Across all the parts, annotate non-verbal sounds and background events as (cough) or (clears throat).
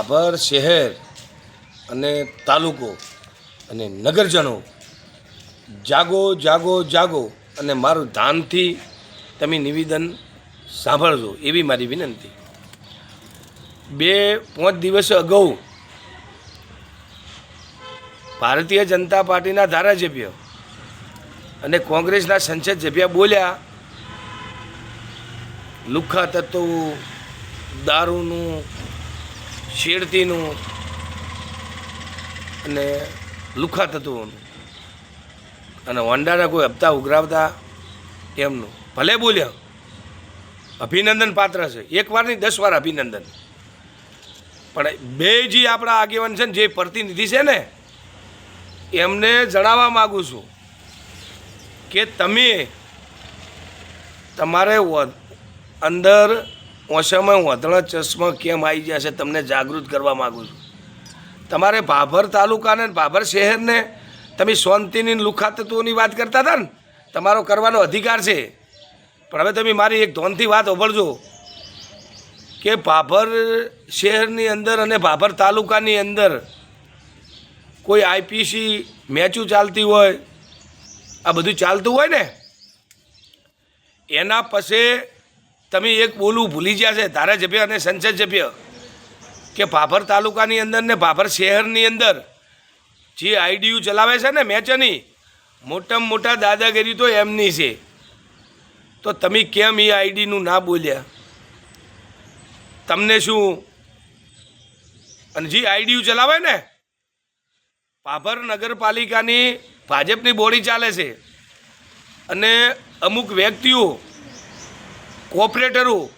ભાભર શહેર અને તાલુકો અને નગરજનો. જાગો જાગો જાગો અને મારું ધાનથી તમે નિવેદન સાંભળજો એવી મારી વિનંતી. બે પાંચ દિવસ અગાઉ ભારતીય જનતા પાર્ટીના ધારાસભ્ય અને કોંગ્રેસના સંસદ સભ્ય બોલ્યા લુખ્ખા તત્વો, દારૂનું શેરતીનું અને લુખા થતું અને હોન્ડાના કોઈ હપ્તા ઉઘરાવતા એમનું. ભલે બોલ્યા, અભિનંદન પાત્ર છે. એક વાર નહીં દસ વાર અભિનંદન. પણ બે જે આપણા આગેવાન છે ને, જે પ્રતિનિધિ છે ને, એમને જણાવવા માગું છું કે તમે તમારે અંદર ઓછામાં વધણા ચશ્મા કેમ આવી ગયા છે તમને જાગૃત કરવા માગું છું. તમારે ભાભર તાલુકાને ભાભર શહેરને તમે શાંતિની લુખાતત્વોની વાત કરતા હતા ને, તમારો કરવાનો અધિકાર છે. પણ હવે તમે મારી એક ધોનથી વાત ઓભળજો કે ભાભર શહેરની અંદર અને ભાભર તાલુકાની અંદર કોઈ આઈપીસી મેચું ચાલતી હોય, આ બધું ચાલતું હોય ને, એના પછી તમે એક બોલું ભૂલી ગયા છે ધારાસભ્ય અને સંસદ સભ્ય કે ભાભર તાલુકાની અંદર ને ભાભર શહેરની અંદર જે આઈડીયુ ચલાવે છે ને મેચની, મોટામાં મોટા દાદાગીરી તો એમની છે. તો તમે કેમ એ આઈડીનું ના બોલ્યા? તમને શું? અને જે આઈડીયુ ચલાવે ને, ભાભર નગરપાલિકાની ભાજપની બોડી ચાલે છે. અને અમુક વ્યક્તિઓ કોઓપરેટરો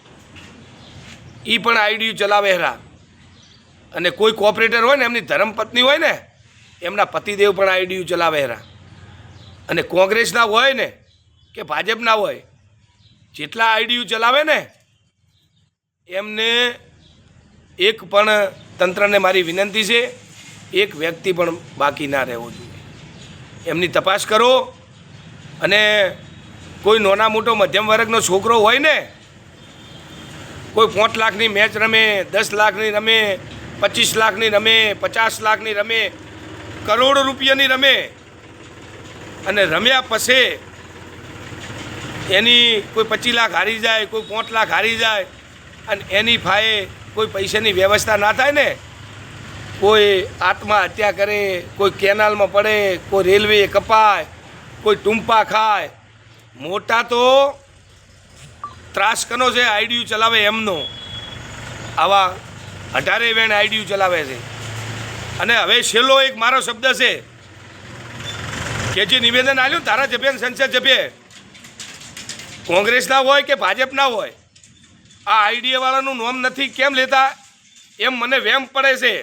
એ પણ આઈડીયુ ચલાવે હેરા. અને કોઈ કોઓપરેટર હોય ને, એમની ધર્મપત્ની હોય ને, એમના પતિદેવ પણ આઈડીયુ ચલાવે હેરા. અને કોંગ્રેસના હોય ને, કે ભાજપના હોય, જેટલા આઈડીયુ ચલાવે ને, એમને એક પણ તંત્રને મારી વિનંતી છે, એક વ્યક્તિ પણ બાકી ના રહેવો જોઈએ. એમની તપાસ કરો અને કોઈ નાના મોટો મધ્યમ વર્ગનો છોકરો હોય ને, કોઈ પાંચ લાખની મેચ રમે, દસ લાખની રમે, પચીસ લાખની રમે, પચાસ લાખની રમે, કરોડ રૂપિયાની રમે, અને રમ્યા પછી એની કોઈ પચીસ લાખ હારી જાય, કોઈ પાંચ લાખ હારી જાય, અને એની ફાએ કોઈ પૈસાની વ્યવસ્થા ના થાય ને, કોઈ આત્મહત્યા કરે, કોઈ કેનાલમાં પડે, કોઈ રેલવે કપાય, કોઈ ટૂંપા ખાય મોટા તો ત્રાસકનો છે આઈડીયુ ચલાવે એમનો, આવા અઢારે વેણ આઈડીયુ ચલાવે છે. અને હવે છેલ્લો એક મારો શબ્દ છે, કે જે નિવેદન આવ્યું તારા અને સંસદ સભ્ય કોંગ્રેસના હોય કે ભાજપના હોય, આ આઈડીયાવાળાનું નોમ નથી, કેમ લેતા? એમ મને વેમ પડે છે.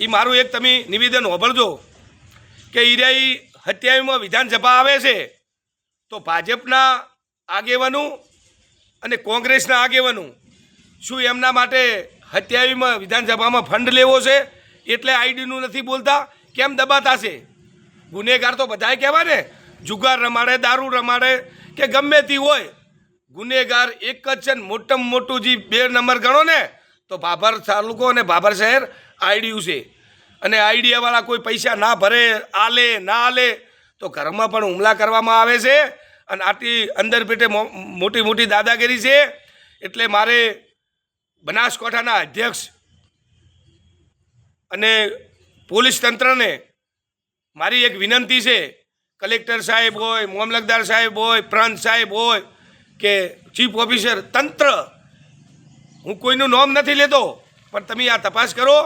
એ મારું એક તમે નિવેદન હોભળજો, કે ઈરાઈ હત્યાઈમાં વિધાનસભા આવે છે તો ભાજપના આગેવાનું અને કોંગ્રેસના આગેવાનું શું એમના માટે હત્યાવીમાં વિધાનસભામાં ફંડ લેવો છે એટલે આઈડીનું નથી બોલતા? કેમ દબાતા છે ગુનેગાર તો બધાય કહેવાય ને. જુગાર રમાડે, દારૂ રમાડે, કે ગમે તે હોય. ગુનેગાર એક જ છે ને, મોટામાં મોટું જે બે નંબર ગણો ને, તો ભાભર તાલુકો અને ભાભર શહેર આઈડીયુ છે. અને આઈડિયાવાળા કોઈ પૈસા ના ભરે, આલે, ના આલે તો ઘરમાં પણ હુમલા કરવામાં આવે છે અને આટલી અંદર પેટે મોટી મોટી દાદાગીરી છે. એટલે મારે બનાસકાંઠાના અધ્યક્ષ અને પોલીસ તંત્રને મારી એક વિનંતી છે. કલેક્ટર સાહેબ હોય મામલતદાર સાહેબ હોય, પ્રાંત સાહેબ હોય કે ચીફ ઓફિસર, તંત્ર, હું કોઈનું નામ નથી લેતો, પણ તમે આ તપાસ કરો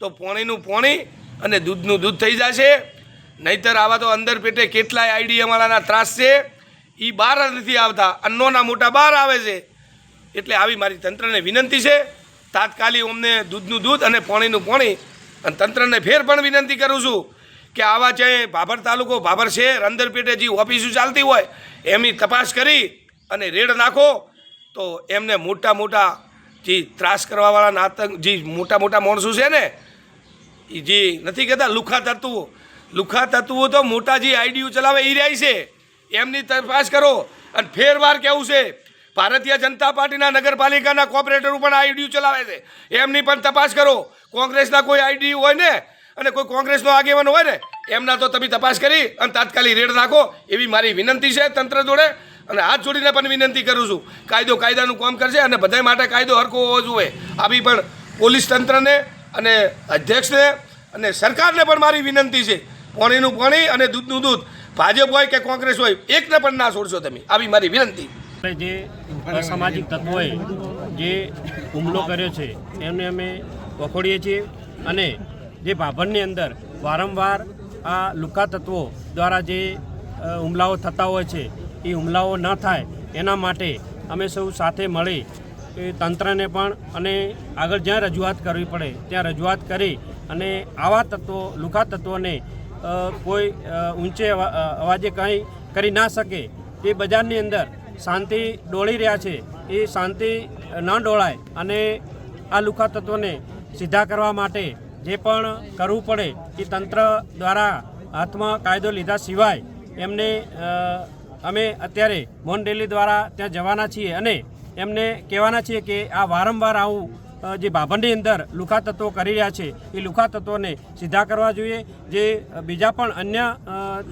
તો પોણીનું પોણી અને દૂધનું દૂધ થઈ જશે. નહીતર આવા તો અંદર પેટે કેટલાય આઈડીએમવાળાના ત્રાસ છે. એ બહાર નથી આવતા. અન્નોના મોટા બહાર આવે છે. એટલે આવી મારી તંત્રને વિનંતી છે. તાત્કાલિક અમને દૂધનું દૂધ અને પોણીનું પોણી અને તંત્રને ફેર પણ વિનંતી કરું છું કે આવા જે ભાભર તાલુકો, ભાભર શહેર, અંદર પેટે જે ઓફિસો ચાલતી હોય, એમની તપાસ કરી અને રેડ નાખો તો એમને મોટા મોટા જે ત્રાસ કરવાવાળા આતંક, જે મોટા મોટા માણસો છે ને એ જે નથી કહેતા લુખા તત્વો લુખા તત્વો તો મોટા જે આઈડીયુ ચલાવે એ રહ્યા છે. એમની તપાસ કરો. અને ફેરવાર કેવું છે? ભારતીય જનતા પાર્ટીના નગરપાલિકાના કોર્પોરેટરો પણ આઈડીયુ ચલાવે છે. એમની પણ તપાસ કરો. કોંગ્રેસના કોઈ આઈડીયુ હોય ને, અને કોઈ કોંગ્રેસનો આગેવાન હોય ને, એમના તો તમે તપાસ કરી અને તાત્કાલિક રેડ નાખો એવી મારી વિનંતી છે તંત્ર જોડે. અને હાથ જોડીને પણ વિનંતી કરું છું. કાયદો કાયદાનું કામ કરશે અને બધા માટે કાયદો હરકો હોવો જોઈએ. આવી પણ પોલીસ તંત્રને અને અધ્યક્ષને અને સરકારને પણ મારી વિનંતી છે. પાણીનું પાણી અને દૂધનું દૂધ. ભાજપ હોય કે કોંગ્રેસ હોય, એકને પણ ના છોડશો તમે. આવી મારી વિનંતી. જે સામાજિક તત્વોએ જે હુમલો કર્યો છે, એમને અમે વખોડીએ છીએ અને જે ભાભરની અંદર વારંવાર આ લુકા તત્વો દ્વારા જે હુમલાઓ થતા હોય છે, એ હુમલાઓ ન થાય, એના માટે અમે સૌ સાથે મળી એ તંત્રને પણ અને આગળ જ્યાં રજૂઆત કરવી પડે, ત્યાં રજૂઆત કરી અને આવા તત્વો, લુકા તત્વોને કોઈ ઊંચે અવા- અવાજે કંઈ કરી ના શકે તે બજારની અંદર શાંતિ ડોળી રહ્યા છે, એ શાંતિ ન ડોળાય અને આ લુખા તત્વોને સીધા કરવા માટે જે પણ કરવું પડે, એ તંત્ર દ્વારા હાથમાં કાયદો લીધા સિવાય એમને અમે અત્યારે મોહન રેલી દ્વારા ત્યાં જવાના છીએ અને એમને કહેવાના છીએ કે આ વારંવાર આવું જે બાભણની અંદર લુખા તત્વો કરી રહ્યા છે, એ લુખા તત્વોને સીધા કરવા જોઈએ. જે બીજા પણ અન્ય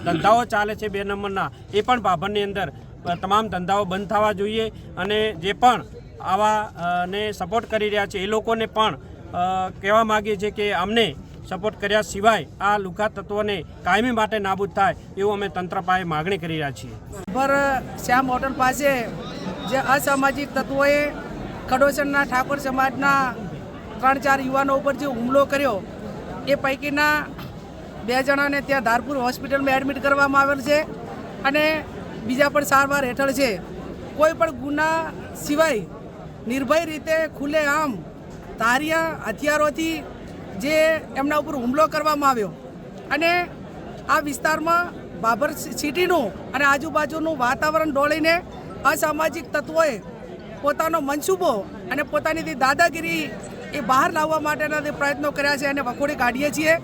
ધંધાઓ ચાલે છે બે નંબરના, એ પણ બાભણની અંદર તમામ ધંધાઓ બંધ થવા જોઈએ અને જે પણ આવા ને સપોર્ટ કરી રહ્યા છે, એ લોકોને પણ કહેવા માગીએ છીએ કે અમને સપોર્ટ કર્યા સિવાય આ લુખા તત્વોને કાયમી માટે નાબૂદ થાય એવું અમે તંત્ર પાસે માગણી કરી રહ્યા છીએ. પર, શ્યામ હોટલ પાસે જે અસામાજિક તત્વોએ ખડોસરના ઠાકોર સમાજના ત્રણ ચાર યુવાનો ઉપર જે હુમલો કર્યો, એ પૈકીના બે જણાને ત્યાં ધારપુર હોસ્પિટલમાં એડમિટ કરવામાં આવેલ છે અને બીજા પણ સારવાર હેઠળ છે. કોઈ પણ ગુના સિવાય નિર્ભય રીતે ખુલ્લે આમ ધારિયા હથિયારોથી જે એમના ઉપર હુમલો કરવામાં આવ્યો. અને આ વિસ્તારમાં બાબર સિટીનું અને આજુબાજુનું વાતાવરણ ડોળીને અસામાજિક તત્વોએ પોતાનો મનસૂબો અને પોતાની જે દાદાગીરી એ બહાર લાવવા માટેના જે પ્રયત્નો કર્યા છે એને વખોડી કાઢીએ છીએ.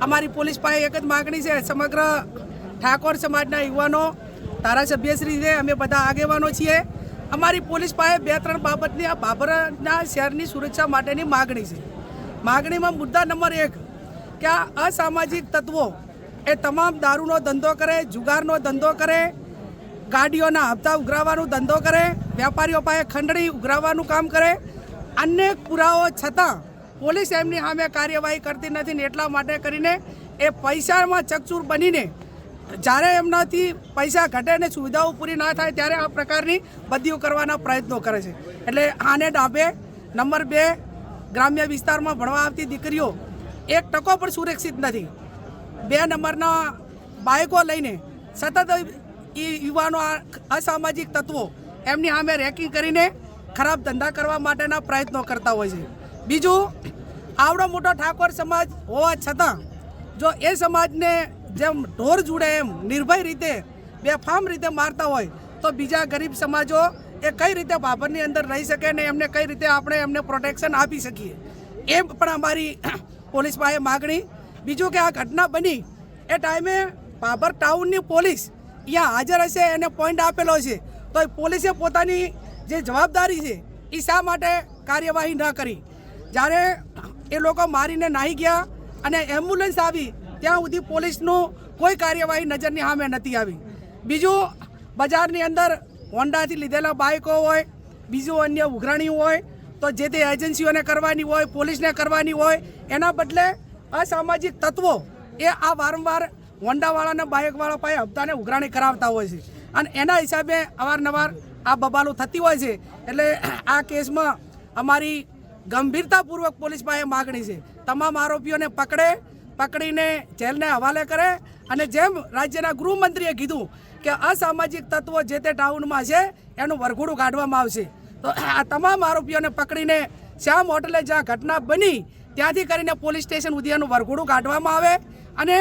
અમારી પોલીસ પાસે એક જ માગણી છે, સમગ્ર ઠાકોર સમાજના યુવાનો, ધારાસભ્યશ્રીને અમે બધા આગેવાનો છીએ. અમારી પોલીસ પાસે બે ત્રણ બાબતની, આ બાબરના શહેરની સુરક્ષા માટેની માગણી છે. માગણીમાં મુદ્દા નંબર એક કે આ અસામાજિક તત્વો એ તમામ દારૂનો ધંધો કરે, જુગારનો ધંધો કરે ગાડીઓના હપ્તા ઉઘરાવવાનો ધંધો કરે, વેપારીઓ પાસે ખંડણી ઉઘરાવવાનું કામ કરે. અનેક પુરાવો છતાં પોલીસ એમની સામે કાર્યવાહી કરતી નથી ને એટલા માટે કરીને એ પૈસામાં ચકચૂર બનીને જ્યારે એમનાથી પૈસા ઘટે ને સુવિધાઓ પૂરી ના થાય ત્યારે આ પ્રકારની બદલીઓ કરવાના પ્રયત્નો કરે છે. એટલે આને ડાબે, નંબર બે, ગ્રામ્ય વિસ્તારમાં ભણવા આવતી દીકરીઓ એક ટકો પણ સુરક્ષિત નથી. બે નંબરના બાઇકો લઈને સતત એ યુવાનો અસામાજિક તત્વો એમની સામે રેકિંગ કરીને ખરાબ ધંધા કરવા માટેના પ્રયત્નો કરતા હોય છે. બીજું, આવડો મોટો ઠાકોર સમાજ હોવા છતાં જો એ સમાજને જેમ ઢોર જુડે એમ નિર્ભય રીતે બેફામ રીતે મારતા હોય, તો બીજા ગરીબ સમાજો એ કઈ રીતે ભાભરની અંદર રહી શકે ને એમને કઈ રીતે આપણે એમને પ્રોટેક્શન આપી શકીએ? એ પણ અમારી (clears throat) પોલીસ પાસે માગણી. બીજું કે આ ઘટના બની એ ટાઈમે બાબર ટાઉનની પોલીસ અહીંયા હાજર હશે એને પોઈન્ટ આપેલો છે. તો પોલીસે પોતાની જે જવાબદારી છે એ શા માટે કાર્યવાહી ન કરી? જ્યારે એ લોકો મારીને નાહી ગયા અને એમ્બ્યુલન્સ આવી, ત્યાં સુધી પોલીસનું કોઈ કાર્યવાહી નજરની સામે નથી આવી. બીજું, બજારની અંદર હોન્ડાથી લીધેલા બાઇકો હોય, બીજું અન્ય ઉઘરાણી હોય, તો જે તે એજન્સીઓને કરવાની હોય, પોલીસને કરવાની હોય, એના બદલે અસામાજિક તત્વો એ આ વારંવાર હોન્ડાવાળાના બાઇકવાળા પાસે હપ્તાને ઉઘરાણી કરાવતા હોય છે. અને એના હિસાબે અવારનવાર આ બબાલો થતી હોય છે. એટલે આ કેસમાં અમારી ગંભીરતાપૂર્વક પોલીસ પાસે માગણી છે. તમામ આરોપીઓને પકડે, પકડીને જેલને હવાલે કરે અને જેમ રાજ્યના ગૃહમંત્રીએ કીધું કે અસામાજિક તત્વો જે તે ટાઉનમાં છે, એનું વરઘોડું કાઢવામાં આવશે. તો આ તમામ આરોપીઓને પકડીને શ્યામ હોટલે જ્યાં ઘટના બની, ત્યાંથી કરીને પોલીસ સ્ટેશન સુધી એનું વરઘોડું કાઢવામાં આવે અને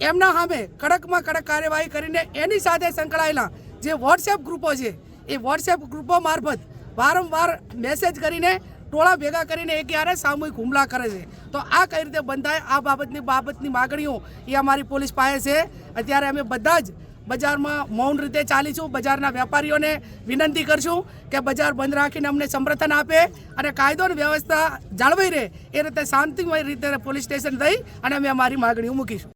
એમના સામે કડકમાં કડક કાર્યવાહી કરીને એની સાથે સંકળાયેલા જે વોટ્સએપ ગ્રુપો છે, એ વોટ્સએપ ગ્રુપો મારફત વારંવાર મેસેજ કરીને ટોળા ભેગા કરીને એ ક્યારે સામૂહિક હુમલા કરે છે. તો આ કઈ રીતે બંધાય, આ બાબતની બાબતની માગણીઓ એ અમારી પોલીસ પાસે છે. અત્યારે અમે બધા જ બજારમાં મૌન રીતે ચાલીશું, બજારના વેપારીઓને વિનંતી કરશું કે બજાર બંધ રાખીને અમને સમર્થન આપે અને કાયદો અને વ્યવસ્થા જાળવાઈ રહે એ રીતે શાંતિમય રીતે પોલીસ સ્ટેશન થઈ અને અમે અમારી માગણીઓ મૂકીશું.